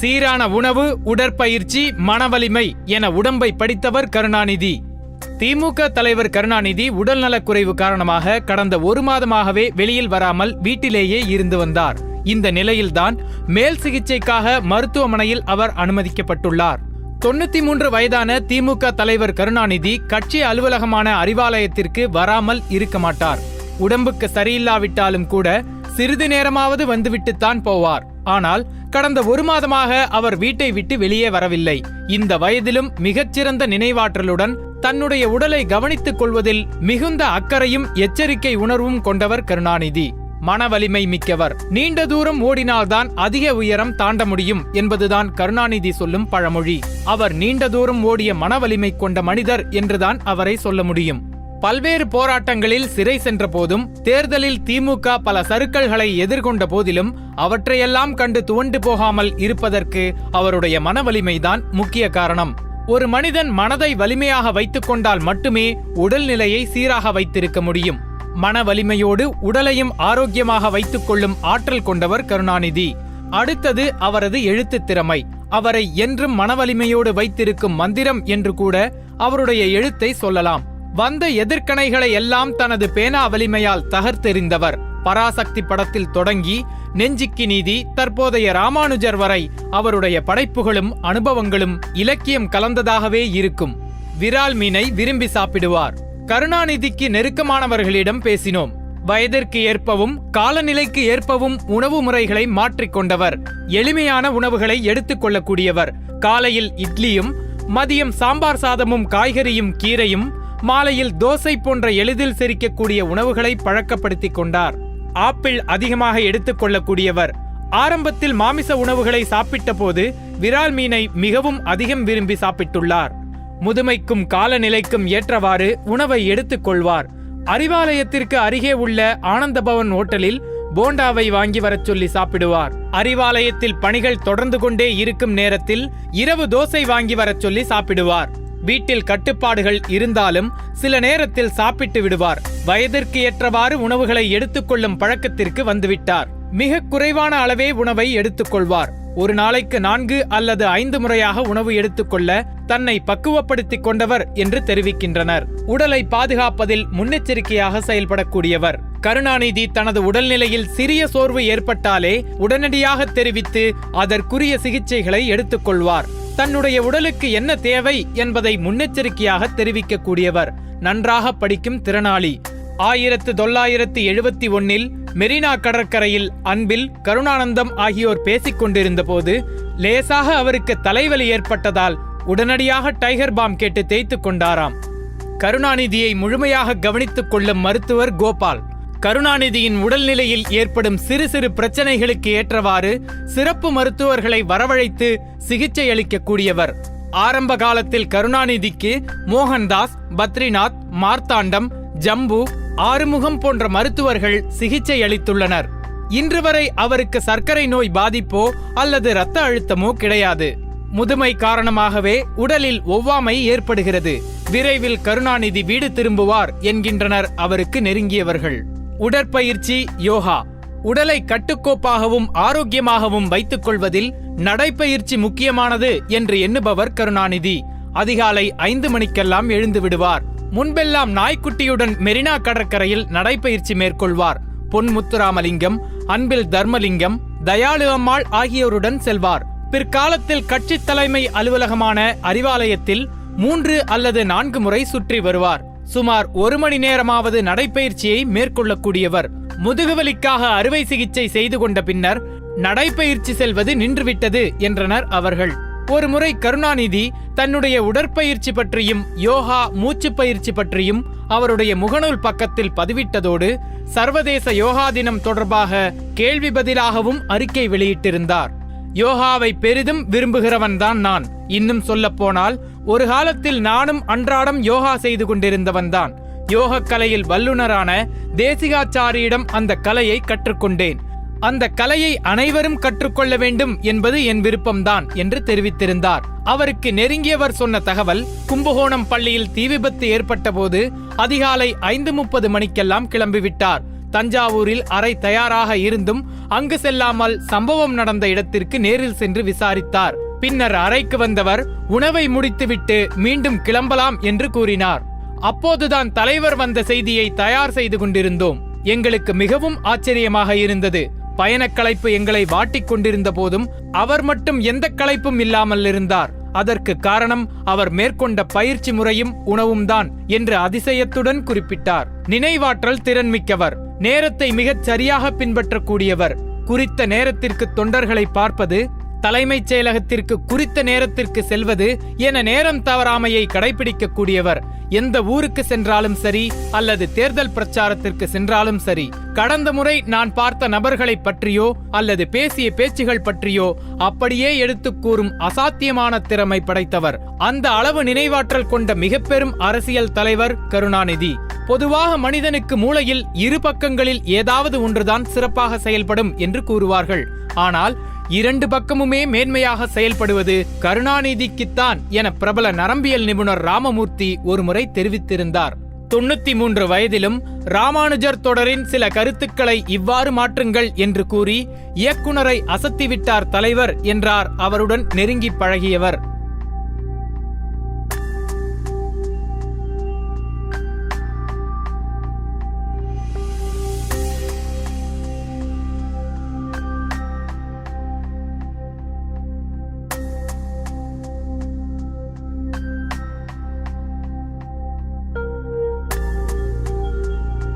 சீரான உணவு உடற்பயிற்சி மனவலிமை என உடம்பை படித்தவர் கருணாநிதி. திமுக தலைவர் கருணாநிதி உடல்நலக்குறைவு காரணமாக கடந்த ஒரு மாதமாகவே வெளியில் வராமல் வீட்டிலேயே இருந்து வந்தார். இந்த நிலையில்தான் மேல் சிகிச்சைக்காக மருத்துவமனையில் அவர் அனுமதிக்கப்பட்டுள்ளார். தொண்ணூத்தி மூன்று வயதான திமுக தலைவர் கருணாநிதி கட்சி அலுவலகமான அறிவாலயத்திற்கு வராமல் இருக்க மாட்டார். உடம்புக்கு சரியில்லாவிட்டாலும் கூட சிறிது நேரமாவது வந்துவிட்டுத்தான் போவார். ஆனால் கடந்த ஒரு மாதமாக அவர் வீட்டை விட்டு வெளியே வரவில்லை. இந்த வயதிலும் மிகச்சிறந்த நினைவாற்றலுடன் தன்னுடைய உடலை கவனித்துக் கொள்வதில் மிகுந்த அக்கறையும் எச்சரிக்கை உணர்வும் கொண்டவர் கருணாநிதி. மன வலிமை மிக்கவர். நீண்ட தூரம் ஓடினால்தான் அதிக உயரம் தாண்ட முடியும் என்பதுதான் கருணாநிதி சொல்லும் பழமொழி. அவர் நீண்ட தூரம் ஓடிய மன வலிமை கொண்ட மனிதர் என்றுதான் அவரை சொல்ல முடியும். பல்வேறு போராட்டங்களில் சிறை சென்ற போதும் தேர்தலில் திமுக பல சறுக்கல்களை எதிர்கொண்ட போதிலும் அவற்றையெல்லாம் கண்டு துவண்டு போகாமல் இருப்பதற்கு அவருடைய மன வலிமைதான் முக்கிய காரணம். ஒரு மனிதன் மனதை வலிமையாக வைத்துக் கொண்டால் மட்டுமே உடல்நிலையை சீராக வைத்திருக்க முடியும். மன வலிமையோடு உடலையும் ஆரோக்கியமாக வைத்துக் கொள்ளும் ஆற்றல் கொண்டவர் கருணாநிதி. அடுத்தது அவரது எழுத்துத் திறமை. அவரை என்றும் மனவலிமையோடு வைத்திருக்கும் மந்திரம் என்று கூட அவருடைய எழுத்தை சொல்லலாம். வந்த எதிர்க்கணைகளை எல்லாம் தனது பேனா வலிமையால் தகர்த்தெறிந்தவர். பராசக்தி படத்தில் தொடங்கி நெஞ்சிக்கு நீதி தற்போதைய ராமானுஜர் வரை அவருடைய படைப்புகளும் அனுபவங்களும் இலக்கியம் கலந்ததாகவே இருக்கும். விரால் மீனை விரும்பி சாப்பிடுவார். கருணாநிதிக்கு நெருக்கமானவர்களிடம் பேசினோம். வயதிற்கு ஏற்பவும் காலநிலைக்கு ஏற்பவும் உணவு முறைகளை மாற்றிக்கொண்டவர் எளிமையான உணவுகளை எடுத்துக் கொள்ளக்கூடியவர். காலையில் இட்லியும் மதியம் சாம்பார் சாதமும் காய்கறியும் கீரையும் மாலையில் தோசை போன்ற எளிதில் செரிக்கக்கூடிய உணவுகளை பழக்கப்படுத்திக் கொண்டார். ஆப்பிள் அதிகமாக எடுத்துக் கொள்ளக்கூடியவர். ஆரம்பத்தில் மாமிச உணவுகளை சாப்பிட்ட போது விரால் மீனை மிகவும் அதிகம் விரும்பி சாப்பிட்டுள்ளார். முதுமைக்கும் காலநிலைக்கும் ஏற்றவாறு உணவை எடுத்துக் கொள்வார். அறிவாலயத்திற்கு அருகே உள்ள ஆனந்தபவன் ஓட்டலில் போண்டாவை வாங்கி வரச் சொல்லி சாப்பிடுவார். அறிவாலயத்தில் பணிகள் தொடர்ந்து கொண்டே இருக்கும் நேரத்தில் இரவு தோசை வாங்கி வரச் சொல்லி சாப்பிடுவார். வீட்டில் கட்டுப்பாடுகள் இருந்தாலும் சில நேரத்தில் சாப்பிட்டு விடுவார். வயதிற்கு ஏற்றவாறு உணவுகளை எடுத்துக்கொள்ளும் பழக்கத்திற்கு வந்துவிட்டார். மிக குறைவான அளவே உணவை எடுத்துக்கொள்வார் ஒரு நாளைக்கு நான்கு அல்லது ஐந்து முறையாக உணவு எடுத்துக்கொள்ள தன்னை பக்குவப்படுத்திக் கொண்டவர் என்று தெரிவிக்கின்றனர். உடலை பாதுகாப்பதில் முன்னெச்சரிக்கையாக செயல்படக்கூடியவர். கருணாநிதி தனது உடல்நிலையில் சிறிய சோர்வு ஏற்பட்டாலே உடனடியாக தெரிவித்து அதற்குரிய சிகிச்சைகளை எடுத்துக்கொள்வார் தன்னுடைய உடலுக்கு என்ன தேவை என்பதை முன்னெச்சரிக்கையாக தெரிவிக்கக்கூடியவர் நன்றாக படிக்கும் திறனாளி. ஆயிரத்து தொள்ளாயிரத்து எழுபத்தி ஒன்னில் மெரினா கடற்கரையில் அன்பில் கருணானந்தம் ஆகியோர் பேசிக் கொண்டிருந்த போது லேசாக அவருக்கு தலைவலி ஏற்பட்டதால் உடனடியாக டைகர் பாம் கேட்டு தேய்த்துக் கொண்டாராம். கருணாநிதியை முழுமையாக கவனித்துக் கொள்ளும் மருத்துவர் கோபால். கருணாநிதியின் உடல்நிலையில் ஏற்படும் சிறு சிறு பிரச்சனைகளுக்கு ஏற்றவாறு சிறப்பு மருத்துவர்களை வரவழைத்து சிகிச்சை அளிக்கக்கூடியவர். ஆரம்ப காலத்தில் கருணாநிதிக்கு மோகன்தாஸ் பத்ரிநாத் மார்த்தாண்டம் ஜம்பு ஆறுமுகம் போன்ற மருத்துவர்கள் சிகிச்சை அளித்துள்ளனர். இன்று வரை அவருக்கு சர்க்கரை நோய் பாதிப்போ அல்லது இரத்த அழுத்தமோ கிடையாது. முதுமை காரணமாகவே உடலில் ஒவ்வாமை ஏற்படுகிறது. விரைவில் கருணாநிதி வீடு திரும்புவார் என்கின்றனர் அவருக்கு நெருங்கியவர்கள். உடற்பயிற்சி யோகா உடலை கட்டுக்கோப்பாகவும் ஆரோக்கியமாகவும் வைத்துக் கொள்வதில் நடைப்பயிற்சி முக்கியமானது என்று எண்ணுபவர் கருணாநிதி. அதிகாலை ஐந்து மணிக்கெல்லாம் எழுந்து விடுவார். முன்பெல்லாம் நாய்க்குட்டியுடன் மெரினா கடற்கரையில் நடைப்பயிற்சி மேற்கொள்வார். பொன் முத்துராமலிங்கம் அன்பில் தர்மலிங்கம் தயாளு அம்மாள் ஆகியோருடன் செல்வார். பிற்காலத்தில் கட்சி தலைமை அலுவலகமான அறிவாலயத்தில் மூன்று அல்லது நான்கு முறை சுற்றி வருவார். சுமார் ஒரு மணி நேரமாவது நடைப்பயிற்சியை மேற்கொள்ளக்கூடியவர். முதுகுவலிக்காக அறுவை சிகிச்சை செய்து கொண்ட பின்னர் நடைப்பயிற்சி செல்வது நின்றுவிட்டது என்றனர் அவர்கள். ஒருமுறை கருணாநிதி தன்னுடைய உடற்பயிற்சி பற்றியும் யோகா மூச்சு பயிற்சி பற்றியும் அவருடைய முகநூல் பக்கத்தில் பதிவிட்டதோடு சர்வதேச யோகா தினம் தொடர்பாக கேள்வி பதிலாகவும் அறிக்கை வெளியிட்டிருந்தார். யோகாவை பெரிதும் விரும்புகிறவன்தான் நான். இன்னும் சொல்ல போனால் ஒரு காலத்தில் நானும் அன்றாடம் யோகா செய்து கொண்டிருந்தவன் தான். யோக கலையில் வல்லுனரான தேசிகாச்சாரியிடம் அந்த கலையை கற்றுக்கொண்டேன். அந்த கலையை அனைவரும் கற்றுக்கொள்ள வேண்டும் என்பது என் விருப்பம்தான் என்று தெரிவித்திருந்தார். அவருக்கு நெருங்கியவர் சொன்ன தகவல் கும்பகோணம் பள்ளியில் தீ விபத்து ஏற்பட்ட போது அதிகாலை ஐந்து முப்பது மணிக்கெல்லாம் கிளம்பிவிட்டார். தஞ்சாவூரில் அறை தயாராக இருந்தும் அங்கு செல்லாமல் சம்பவம் நடந்த இடத்திற்கு நேரில் சென்று விசாரித்தார். பின்னர் அறைக்கு வந்தவர் உணவை முடித்துவிட்டு மீண்டும் கிளம்பலாம் என்று கூறினார். அப்போதுதான் தலைவர் வந்த செய்தியை தயார் செய்து கொண்டிருந்தோம். எங்களுக்கு மிகவும் ஆச்சரியமாக இருந்தது. பயணக்களைப்பு எங்களை வாட்டிக் கொண்டிருந்த போதும் அவர் மட்டும் எந்த களைப்பும் இல்லாமல் இருந்தார். அதற்கு காரணம் அவர் மேற்கொண்ட பயிற்சி முறையும் உணவும் தான் என்று அதிசயத்துடன் குறிப்பிட்டார். நினைவாற்றல் திறன்மிக்கவர் நேரத்தை மிகச் சரியாக பின்பற்றக்கூடியவர். குறித்த நேரத்திற்கு தொண்டர்களை பார்ப்பது தலைமைச் செயலகத்திற்கு குறித்த நேரத்திற்கு செல்வது என நேரம் தவறாமையை கடைபிடிக்கக்கூடியவர் எந்த ஊருக்கு சென்றாலும் சரி அல்லது தேர்தல் பிரச்சாரத்திற்கு சென்றாலும் சரி கடந்த முறை நான் பார்த்த நபர்களை பற்றியோ அல்லது பேசிய பேச்சுகள் பற்றியோ அப்படியே எடுத்து கூறும் அசாத்தியமான திறமை படைத்தவர். அந்த அளவு நினைவாற்றல் கொண்ட மிக பெரும் அரசியல் தலைவர் கருணாநிதி. பொதுவாக மனிதனுக்கு மூளையில் இரு பக்கங்களில் ஏதாவது ஒன்றுதான் சிறப்பாக செயல்படும் என்று கூறுவார்கள். ஆனால் இரண்டு பக்கமுமே மேன்மையாக செயல்படுவது கருணாநிதிக்குத்தான் என பிரபல நரம்பியல் நிபுணர் ராமமூர்த்தி ஒருமுறை தெரிவித்திருந்தார். தொண்ணூத்தி மூன்று வயதிலும் ராமானுஜர் தொடரின் சில கருத்துக்களை இவ்வாறு மாற்றுங்கள் என்று கூறி இயக்குனரை அசத்திவிட்டார் தலைவர் என்றார் அவருடன் நெருங்கி பழகியவர்.